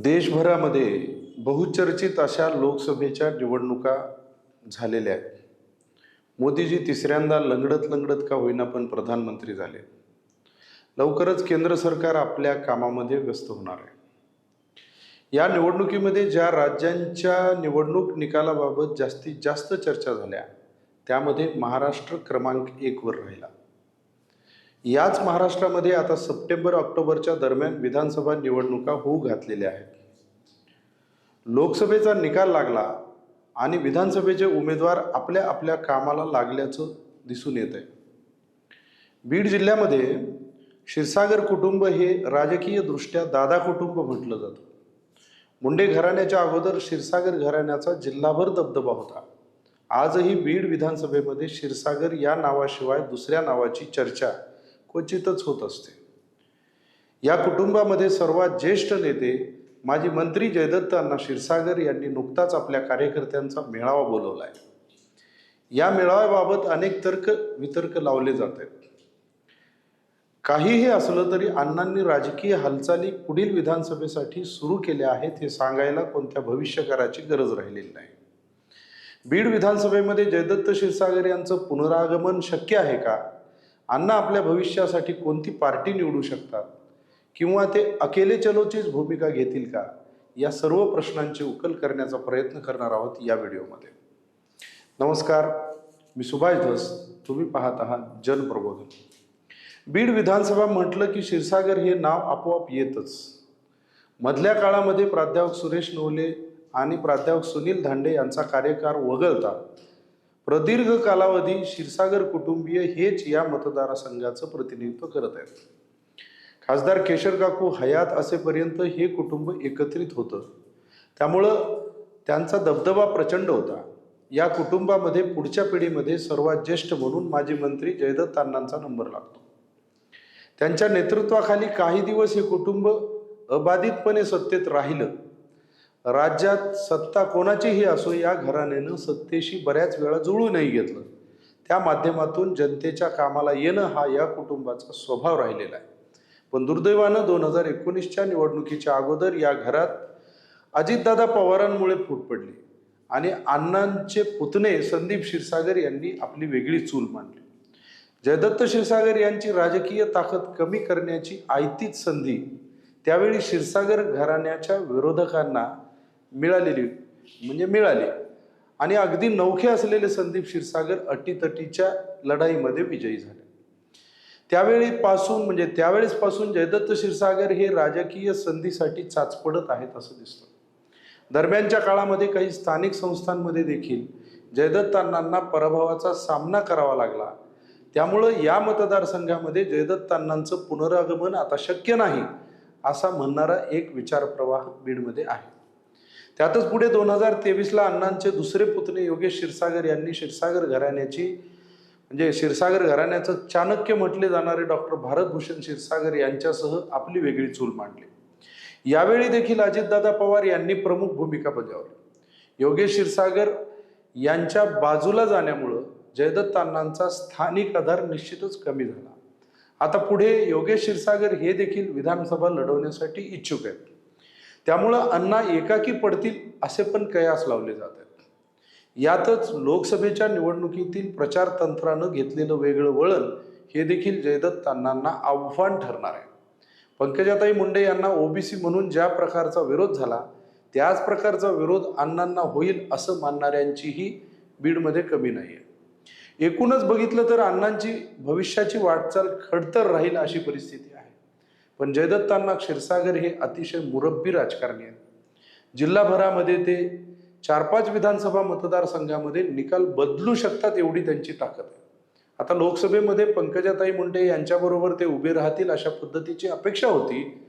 देशभरामध्ये बहुचर्चित अशा लोकसभेच्या निवडणुका झालेल्या आहेत. मोदीजी तिसऱ्यांदा लंगडत लंगडत का होईना पण प्रधानमंत्री झाले. लवकरच केंद्र सरकार आपल्या कामामध्ये व्यस्त होणार आहे. या निवडणुकीमध्ये ज्या राज्यांच्या निवडणूक निकालाबाबत जास्तीत जास्त चर्चा झाल्या त्यामध्ये महाराष्ट्र क्रमांक एकवर राहिला. याच महाराष्ट्रामध्ये आता सप्टेंबर ऑक्टोबरच्या दरम्यान विधानसभा निवडणुका होऊ घातलेल्या आहेत. लोकसभेचा निकाल लागला आणि विधानसभेचे उमेदवार आपल्या आपल्या कामाला लागल्याचं दिसून येत आहे बीड जिल्ह्यामध्ये क्षीरसागर कुटुंब हे राजकीयदृष्ट्या दादा कुटुंब म्हटलं जातं. मुंडे घराण्याच्या अगोदर क्षीरसागर घराण्याचा जिल्हाभर दबदबा होता. आजही बीड विधानसभेमध्ये क्षीरसागर या नावाशिवाय दुसऱ्या नावाची चर्चा क्वचितच होत असते. या कुटुंबामध्ये सर्वात ज्येष्ठ नेते माजी मंत्री जयदत्त अण्णा क्षीरसागर यांनी नुकताच आपल्या कार्यकर्त्यांचा मेळावा बोलवला आहे. या मेळाव्याबाबत अनेक तर्क वितर्क लावले जात आहेत. काहीही असलं तरी अण्णांनी राजकीय हालचाली पुढील विधानसभेसाठी सुरू केल्या आहेत हे सांगायला कोणत्या भविष्यकाराची गरज राहिलेली नाही. बीड विधानसभेमध्ये जयदत्त क्षीरसागर यांचं पुनरागमन शक्य आहे का? अण्णा आपल्या भविष्यासाठी कोणती पार्टी निवडू शकतात? किंवा ते अकेले चलोचीच भूमिका घेतील का? या सर्व प्रश्नांची उकल करण्याचा प्रयत्न करणार आहोत या व्हिडिओमध्ये. नमस्कार मी सुभाष धस. तुम्ही पाहत आहात जनप्रबोधन बीड विधानसभा म्हटलं की क्षीरसागर हे नाव आपोआप येतच. मधल्या काळामध्ये प्राध्यापक सुरेश नवले आणि प्राध्यापक सुनील धांडे यांचा कार्यकाळ वगळता प्रदीर्घ कालावधी क्षीरसागर कुटुंबीय हेच या मतदारसंघाचं प्रतिनिधित्व करत आहेत. खासदार केशर काकू हयात असेपर्यंत हे कुटुंब एकत्रित होतं. त्यामुळं त्यांचा दबदबा प्रचंड होता. या कुटुंबामध्ये पुढच्या पिढीमध्ये सर्वात ज्येष्ठ म्हणून माजी मंत्री जयदत्त अण्णांचा नंबर लागतो. त्यांच्या नेतृत्वाखाली काही दिवस हे कुटुंब अबाधितपणे सत्तेत राहिलं. राज्यात सत्ता कोणाचीही असो या घराण्यानं सत्तेशी बऱ्याच वेळा जुळूनही घेतलं. त्या माध्यमातून जनतेच्या कामाला येणं हा या कुटुंबाचा स्वभाव राहिलेला आहे. पण दुर्दैवानं दोन हजार एकोणीसच्या निवडणुकीच्या अगोदर या घरात अजितदादा पवारांमुळे फूट पडली आणि अण्णांचे पुतणे संदीप क्षीरसागर यांनी आपली वेगळी चूल मांडली. जयदत्त क्षीरसागर यांची राजकीय ताकद कमी करण्याची आयतीच संधी त्यावेळी क्षीरसागर घराण्याच्या विरोधकांना मिळालेली म्हणजे मिळाली. आणि अगदी नौखे असलेले संदीप क्षीरसागर अटीतटीच्या लढाईमध्ये विजयी झाले. त्यावेळीपासून म्हणजे त्यावेळेसपासून जयदत्त क्षीरसागर हे राजकीय संधीसाठी चाचपडत आहेत असं दिसतं. दरम्यानच्या काळामध्ये काही स्थानिक संस्थांमध्ये देखील जयदत्तांना पराभवाचा सामना करावा लागला. त्यामुळं या मतदारसंघामध्ये जयदत्त पुनरागमन आता शक्य नाही असा म्हणणारा एक विचारप्रवाह बीडमध्ये आहे. त्यातच पुढे दोन हजार तेवीसला अण्णांचे दुसरे पुतणे योगेश क्षीरसागर यांनी क्षीरसागर घराण्याची म्हणजे क्षीरसागर घराण्याचं चाणक्य म्हटले जाणारे डॉक्टर भारतभूषण क्षीरसागर यांच्यासह आपली वेगळी चूल मांडली. यावेळी देखील अजितदादा पवार यांनी प्रमुख भूमिका बजावली. योगेश क्षीरसागर यांच्या बाजूला जाण्यामुळं जयदत्त अण्णांचा स्थानिक आधार निश्चितच कमी झाला. आता पुढे योगेश क्षीरसागर हे देखील विधानसभा लढवण्यासाठी इच्छुक आहेत. त्यामुळं अण्णा एकाकी पडतील असे पण कयास लावले जात आहेत. यातच लोकसभेच्या निवडणुकीतील प्रचार तंत्रानं घेतलेलं वेगळं वळण हे देखील जयदत्त अण्णांना आव्हान ठरणार आहे. पंकजाताई मुंडे यांना ओबीसी म्हणून ज्या प्रकारचा विरोध झाला त्याच प्रकारचा विरोध अण्णांना होईल असं मानणाऱ्यांचीही बीडमध्ये कमी नाही आहे एकूणच बघितलं तर अण्णांची भविष्याची वाटचाल खडतर राहील अशी परिस्थिती आहे. पण जयदत्तांना क्षीरसागर हे अतिशय मुरब्बी राजकारणी आहेत. जिल्हाभरामध्ये ते चार पाच विधानसभा मतदारसंघामध्ये निकाल बदलू शकतात एवढी त्यांची ताकद आहे. आता लोकसभेमध्ये पंकजाताई मुंडे यांच्याबरोबर ते उभे राहतील अशा पद्धतीची अपेक्षा होती.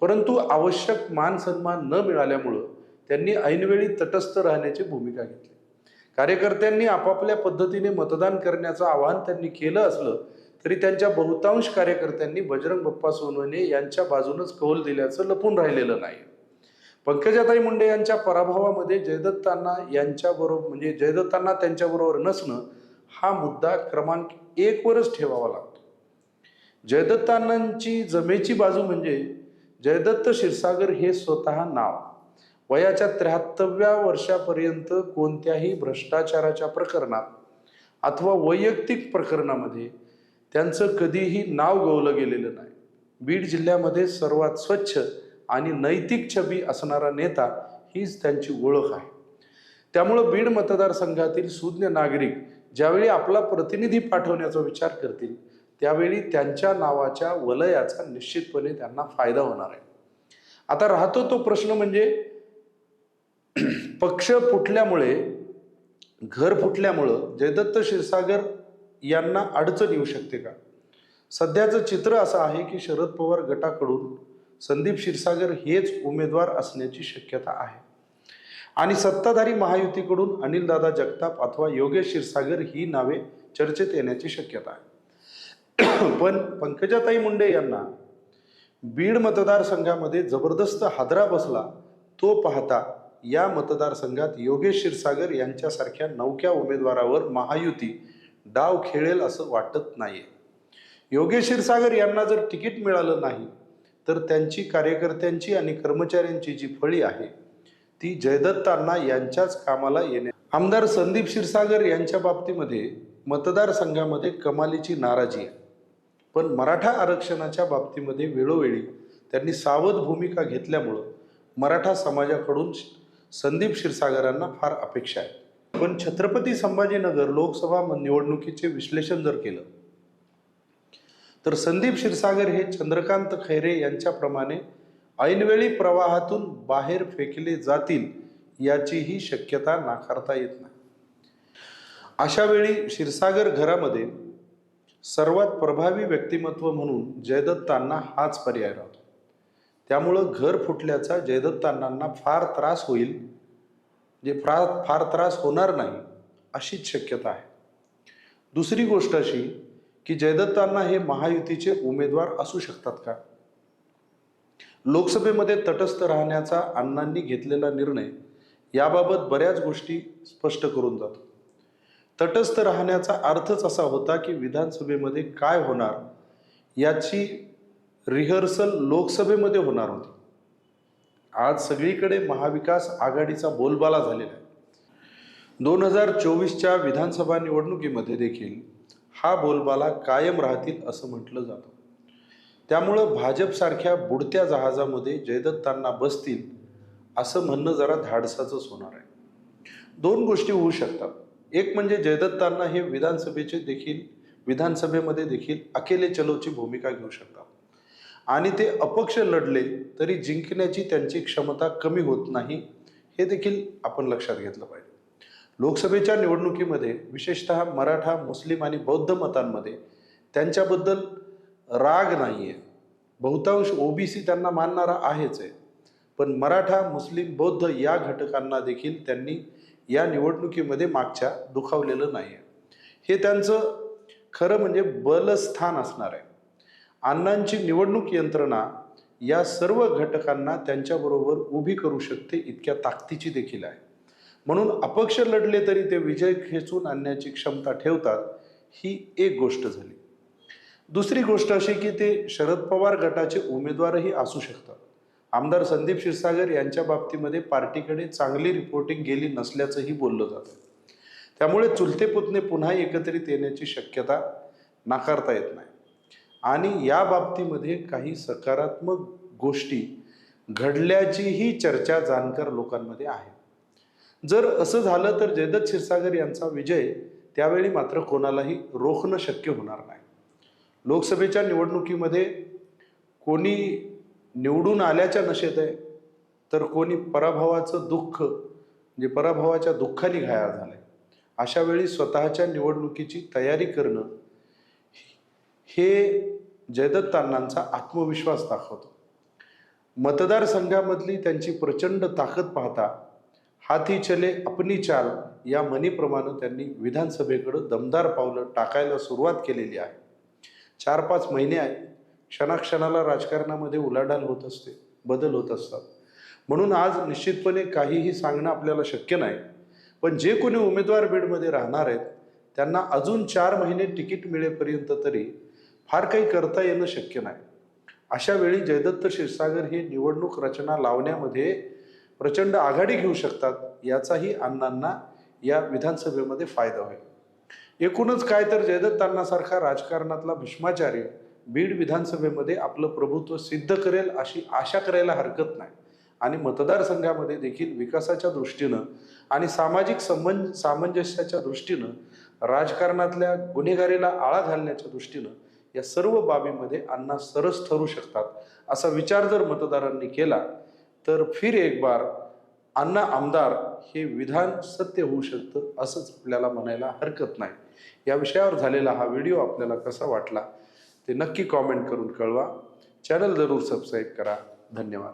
परंतु आवश्यक मान सन्मान न मिळाल्यामुळं त्यांनी ऐनवेळी तटस्थ राहण्याची भूमिका घेतली. कार्यकर्त्यांनी आपापल्या पद्धतीने मतदान करण्याचं आवाहन त्यांनी केलं असलं तरी त्यांच्या बहुतांश कार्यकर्त्यांनी बजरंग बप्पा सोनवणे यांच्या बाजूनच कौल दिल्याचं लपून राहिलेलं नाही. पंकजाताई मुंडे यांच्या पराभवामध्ये जयदत्तांना यांच्याबरोबर म्हणजे जयदत्तांना त्यांच्याबरोबर नसणं हा मुद्दा क्रमांक एक वरच ठेवावा लागतो. जयदत्तांनांची जमेची बाजू म्हणजे जयदत्त क्षीरसागर हे स्वतः नाव. वयाच्या त्र्याहत्तरव्या वर्षापर्यंत कोणत्याही भ्रष्टाचाराच्या प्रकरणात अथवा वैयक्तिक प्रकरणामध्ये त्यांचं कधीही नाव गवलं गेलेलं नाही. बीड जिल्ह्यामध्ये सर्वात स्वच्छ आणि नैतिक छबी असणारा नेता हीच त्यांची ओळख आहे. त्यामुळं बीड मतदारसंघातील सुज्ञ नागरिक ज्यावेळी आपला प्रतिनिधी पाठवण्याचा विचार करतील त्यावेळी त्यांच्या नावाच्या वलयाचा निश्चितपणे त्यांना फायदा होणार आहे. आता राहतो तो प्रश्न म्हणजे पक्ष फुटल्यामुळे घर फुटल्यामुळं जयदत्त क्षीरसागर यांना अडचण येऊ शकते का? सध्याचं चित्र असं आहे की शरद पवार गटाकडून संदीप क्षीरसागर हेच उमेदवार असण्याची शक्यता आहे. आणि सत्ताधारी महायुतीकडून अनिलदादा जगताप अथवा योगेश क्षीरसागर ही नावे चर्चेत येण्याची शक्यता आहे. पण पंकजाताई मुंडे यांना बीड मतदारसंघामध्ये जबरदस्त हादरा बसला तो पाहता या मतदारसंघात योगेश क्षीरसागर यांच्यासारख्या नवक्या उमेदवारावर महायुती डाव खेळेल असं वाटत नाहीये. योगेश क्षीरसागर यांना जर तिकीट मिळालं नाही तर त्यांची कार्यकर्त्यांची आणि कर्मचाऱ्यांची जी फळी आहे ती जयदत्तांना यांच्याच कामाला येणे. आमदार संदीप क्षीरसागर यांच्या बाबतीमध्ये मतदारसंघामध्ये कमालीची नाराजी आहे. पण मराठा आरक्षणाच्या बाबतीमध्ये वेळोवेळी त्यांनी सावध भूमिका घेतल्यामुळं मराठा समाजाकडून संदीप क्षीरसागरांना फार अपेक्षा आहे. पण छत्रपती संभाजीनगर लोकसभा निवडणुकीचे विश्लेषण जर केलं तर संदीप क्षीरसागर हे चंद्रकांत खैरे यांच्याप्रमाणे ऐनवेळी प्रवाहातून बाहेर फेकले जातील याचीही शक्यता नाकारता येत नाही. अशा वेळी क्षीरसागर घरामध्ये सर्वात प्रभावी व्यक्तिमत्व म्हणून जयदत्तांना हाच पर्याय राहतो. त्यामुळं घर फुटल्याचा जयदत्तांना फार त्रास होईल जे फार फार त्रास होणार नाही अशीच शक्यता आहे. दुसरी गोष्ट अशी की जयदत्तांना हे महायुतीचे उमेदवार असू शकतात का? लोकसभेमध्ये तटस्थ राहण्याचा अण्णांनी घेतलेला निर्णय याबाबत बऱ्याच गोष्टी स्पष्ट करून जातो. तटस्थ राहण्याचा अर्थच असा होता की विधानसभेमध्ये काय होणार याची रिहर्सल लोकसभेमध्ये होणार होती. आज सगळीकडे महाविकास आघाडीचा बोलबाला झालेला आहे. दोन हजार चोवीसच्या विधानसभा निवडणुकीमध्ये देखील हा बोलबाला कायम राहतील असं म्हटलं जातं. त्यामुळं भाजपसारख्या बुडत्या जहाजामध्ये जयदत्तांना बसतील असं म्हणणं जरा धाडसाचंच होणार आहे. दोन गोष्टी होऊ शकतात. एक म्हणजे जयदत्तांना हे विधानसभेचे देखील विधानसभेमध्ये देखील अकेले चलोची भूमिका घेऊ शकतात. आणि ते अपक्ष लढले तरी जिंकण्याची त्यांची क्षमता कमी होत नाही हे देखील आपण लक्षात घेतलं पाहिजे. लोकसभेच्या निवडणुकीमध्ये विशेषतः मराठा मुस्लिम आणि बौद्ध मतांमध्ये त्यांच्याबद्दल राग नाही आहे बहुतांश ओबीसी त्यांना मानणारा आहेच आहे. पण मराठा मुस्लिम बौद्ध या घटकांना देखील त्यांनी या निवडणुकीमध्ये मागच्या दुखावलेलं नाही आहे हे त्यांचं खरं म्हणजे बलस्थान असणार आहे. अण्णांची निवडणूक यंत्रणा या सर्व घटकांना त्यांच्याबरोबर उभी करू शकते इतक्या ताकदीची देखील आहे. म्हणून अपक्ष लढले तरी ते विजय खेचून आणण्याची क्षमता ठेवतात ही एक गोष्ट झाली. दुसरी गोष्ट अशी की ते शरद पवार गटाचे उमेदवारही असू शकतात. आमदार संदीप क्षीरसागर यांच्या बाबतीमध्ये पार्टीकडे चांगली रिपोर्टिंग गेली नसल्याचंही बोललं जातं. त्यामुळे चुलते पुतणे पुन्हा एकत्रित येण्याची शक्यता नाकारता येत नाही. आणि या बाबतीमध्ये काही सकारात्मक गोष्टी घडल्याचीही चर्चा जाणकार लोकांमध्ये आहे. जर असं झालं तर जयदत्त क्षीरसागर यांचा विजय त्यावेळी मात्र कोणालाही रोखणं शक्य होणार नाही. लोकसभेच्या निवडणुकीमध्ये कोणी निवडून आल्याच्या नशेत आहे तर कोणी पराभवाचं दुःख म्हणजे पराभवाच्या दुःखाने घायाळ झालं अशा वेळी स्वतःच्या निवडणुकीची तयारी करणं हे जयदत्तांनांचा आत्मविश्वास दाखवतो. मतदारसंघामधली त्यांची प्रचंड ताकद पाहता हाती चले अपनी चाल या म्हणीप्रमाणे त्यांनी विधानसभेकडं दमदार पावलं टाकायला सुरुवात केलेली आहे. चार पाच महिने आहे क्षणाक्षणाला राजकारणामध्ये उलाढाल होत असते बदल होत असतात. म्हणून आज निश्चितपणे काहीही सांगणं आपल्याला शक्य नाही. पण जे कोणी उमेदवार बीडमध्ये राहणार आहेत त्यांना अजून चार महिने तिकीट मिळेपर्यंत तरी फार काही करता येणं शक्य नाही. अशा वेळी जयदत्त क्षीरसागर हे निवडणूक रचना लावण्यामध्ये प्रचंड आघाडी घेऊ शकतात याचाही अण्णांना या विधानसभेमध्ये फायदा होईल. एकूणच काय तर जयदत्तांनासारखा राजकारणातला भीष्माचार्य बीड विधानसभेमध्ये आपलं प्रभुत्व सिद्ध करेल अशी आशा करायला हरकत नाही. आणि मतदारसंघामध्ये देखील विकासाच्या दृष्टीनं आणि सामाजिक संबंध सामंजस्याच्या दृष्टीनं राजकारणातल्या गुन्हेगारीला आळा घालण्याच्या दृष्टीनं या सर्व बाबीमध्ये अण्णा सरस ठरू शकतात. असा विचार जर मतदारांनी केला तर फिर एक बार अण्णा आमदार हे विधान सत्य होऊ शकतं असंच आपल्याला म्हणायला हरकत नाही. या विषयावर झालेला हा व्हिडिओ आपल्याला कसा वाटला ते नक्की कॉमेंट करून कळवा. चॅनल जरूर सबस्क्राईब करा. धन्यवाद.